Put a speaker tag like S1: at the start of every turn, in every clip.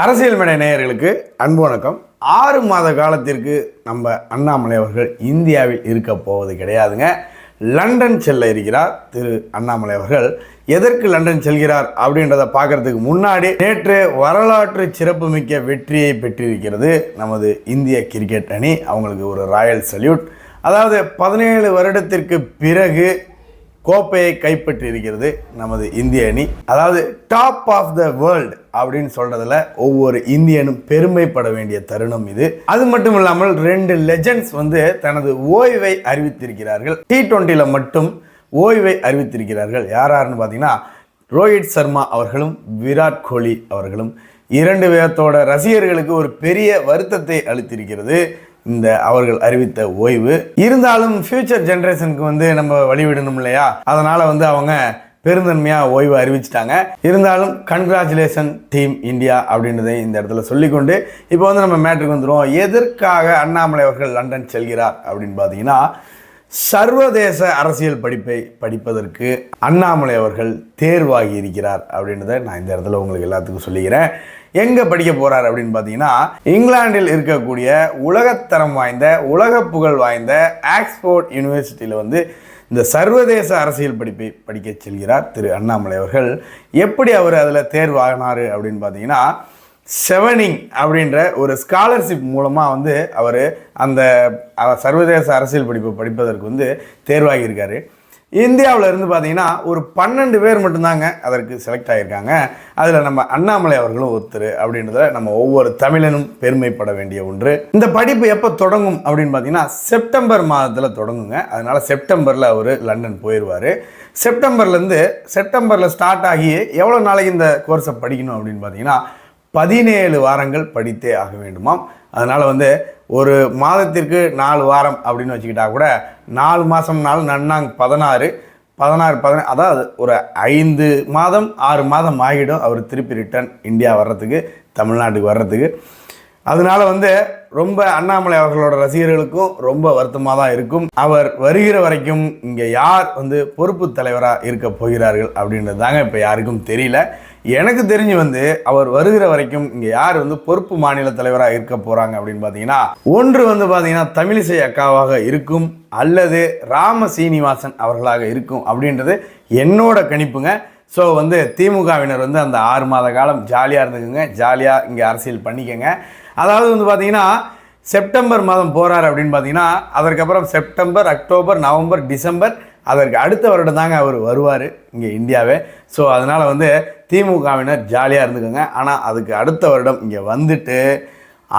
S1: அரசியல் மேடை நேயர்களுக்கு அன்பு வணக்கம். ஆறு மாத காலத்திற்கு நம்ம அண்ணாமலை அவர்கள் இந்தியாவில் இருக்க போவது கிடையாதுங்க. லண்டன் செல்ல இருக்கிறார் திரு அண்ணாமலை அவர்கள். எதற்கு லண்டன் செல்கிறார் அப்படின்றத பார்க்கறதுக்கு முன்னாடி நேற்று வரலாற்று சிறப்புமிக்க வெற்றியை பெற்றிருக்கிறது நமது இந்திய கிரிக்கெட் அணி. அவங்களுக்கு ஒரு ராயல் சல்யூட். அதாவது பதினேழு வருடத்திற்கு பிறகு கோப்பையை கைப்பற்றி இருக்கிறது நமது இந்திய அணி. அதாவது டாப் ஆஃப் த வேர்ல்டு அப்படின்னு சொல்றதுல ஒவ்வொரு இந்தியனும் பெருமைப்பட வேண்டிய தருணம் இது. அது மட்டும் இல்லாமல் ரெண்டு லெஜண்ட்ஸ் வந்து தனது ஓய்வை அறிவித்திருக்கிறார்கள். டி டுவெண்ட்டியில் மட்டும் ஓய்வை அறிவித்திருக்கிறார்கள். யார் யாருன்னு பார்த்தீங்கன்னா ரோஹித் சர்மா அவர்களும் விராட் கோலி அவர்களும். இரண்டு பேர்த்தோட ரசிகர்களுக்கு ஒரு பெரிய வருத்தத்தை அளித்திருக்கிறது. இந்த அவர்கள் அறிவித்த ஓய்வு. இருந்தாலும் ஃபியூச்சர் ஜென்ரேஷனுக்கு வந்து நம்ம வழிவிடணும் இல்லையா? அதனால வந்து அவங்க பெருந்தன்மையாக ஓய்வு அறிவிச்சிட்டாங்க. இருந்தாலும் கன்க்ராச்சுலேஷன் டீம் இந்தியா அப்படின்றதை இந்த இடத்துல சொல்லிக்கொண்டு இப்போ வந்து நம்ம மேட்ருக்கு வந்துடுவோம் எதற்காக அண்ணாமலை அவர்கள் லண்டன் செல்கிறார் அப்படின்னு பார்த்தீங்கன்னா சர்வதேச அரசியல் படிப்பை படிப்பதற்கு அண்ணாமலை அவர்கள் தேர்வாகி இருக்கிறார் அப்படின்றத நான் இந்த இடத்துல உங்களுக்கு எல்லாத்துக்கும் சொல்லிக்கிறேன். எங்கே படிக்க போகிறார் அப்படின்னு பார்த்தீங்கன்னா இங்கிலாந்தில் இருக்கக்கூடிய உலகத்தரம் வாய்ந்த உலக புகழ் வாய்ந்த ஆக்ஸ்போர்ட் யூனிவர்சிட்டியில் வந்து இந்த சர்வதேச அரசியல் படிப்பை படிக்க செல்கிறார் திரு அண்ணாமலை அவர்கள். எப்படி அவர் அதில் தேர்வாகினார் அப்படின்னு பார்த்தீங்கன்னா செவனிங் அப்படின்ற ஒரு ஸ்காலர்ஷிப் மூலமாக வந்து அவர் அந்த சர்வதேச அரசியல் படிப்பு படிப்பதற்கு வந்து தேர்வாகியிருக்காரு இந்தியாவில் இருந்து பார்த்தீங்கன்னா ஒரு பன்னெண்டு பேர் மட்டும்தாங்க அதற்கு செலக்ட் ஆகியிருக்காங்க அதில் நம்ம அண்ணாமலை அவர்களும் ஒருத்தர் அப்படின்றத நம்ம ஒவ்வொரு தமிழனும் பெருமைப்பட வேண்டிய ஒன்று. இந்த படிப்பு எப்போ தொடங்கும் அப்படின்னு பார்த்தீங்கன்னா செப்டம்பர் மாதத்தில் தொடங்குங்க. அதனால் செப்டம்பரில் அவர் லண்டன் போயிடுவார் செப்டம்பர்லேருந்து செப்டம்பரில் ஸ்டார்ட் ஆகி எவ்வளோ நாளைக்கு இந்த கோர்ஸை படிக்கணும் அப்படின்னு பார்த்தீங்கன்னா பதினேழு வாரங்கள் படித்தே ஆக வேண்டுமாம். அதனால் வந்து ஒரு மாதத்திற்கு நாலு வாரம் அப்படின்னு வச்சுக்கிட்டா கூட நாலு மாதம்னாலும் நன்னாங்க பதினாறு பதினாறு பதினா அதாவது ஒரு ஐந்து மாதம் ஆறு மாதம் ஆகிடும். அவர் திருப்பி ரிட்டர்ன் இந்தியா வர்றதுக்கு தமிழ்நாட்டுக்கு வர்றதுக்கு. அதனால வந்து ரொம்ப அண்ணாமலை அவர்களோட ரசிகர்களுக்கும் ரொம்ப வருத்தமாக தான் இருக்கும். அவர் வருகிற வரைக்கும் இங்கே யார் வந்து பொறுப்பு தலைவராக இருக்க போகிறார்கள் அப்படின்றது தாங்க இப்போ யாருக்கும் தெரியல. எனக்கு தெரிஞ்சு வந்து அவர் வருகிற வரைக்கும் இங்கே யார் வந்து பொறுப்பு மாநில தலைவராக இருக்க போகிறாங்க அப்படின்னு பார்த்தீங்கன்னா ஒன்று வந்து பார்த்தீங்கன்னா தமிழிசை அக்காவாக இருக்கும் அல்லது ராம சீனிவாசன் அவர்களாக இருக்கும் அப்படின்றது என்னோட கணிப்புங்க. ஸோ வந்து திமுகவினர் வந்து அந்த ஆறு மாத காலம் ஜாலியாக இருந்துக்குங்க. ஜாலியாக இங்கே அரசியல் பண்ணிக்கோங்க. அதாவது வந்து பார்த்தீங்கன்னா செப்டம்பர் மாதம் போகிறார் அப்படின்னு பார்த்தீங்கன்னா அதற்கப்புறம் செப்டம்பர் அக்டோபர் நவம்பர் டிசம்பர் அதற்கு அடுத்த வருடம் தாங்க அவர் வருவார் இங்கே இந்தியாவே. ஸோ அதனால் வந்து திமுகவினர் ஜாலியாக இருந்துக்கோங்க. ஆனால் அதுக்கு அடுத்த வருடம் இங்கே வந்துட்டு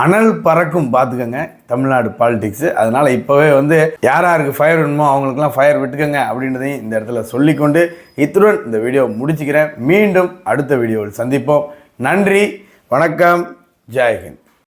S1: அனல் பறக்கும் பார்த்துக்கோங்க தமிழ்நாடு பாலிடிக்ஸு அதனால் இப்போவே வந்து யார் யாருக்கு ஃபயர் வேணுமோ அவங்களுக்குலாம் ஃபயர் விட்டுக்கோங்க அப்படின்றதையும் இந்த இடத்துல சொல்லிக்கொண்டு இத்துடன் இந்த வீடியோ முடிச்சுக்கிறேன். மீண்டும் அடுத்த வீடியோவில் சந்திப்போம். நன்றி வணக்கம் ஜெயஹிந்த்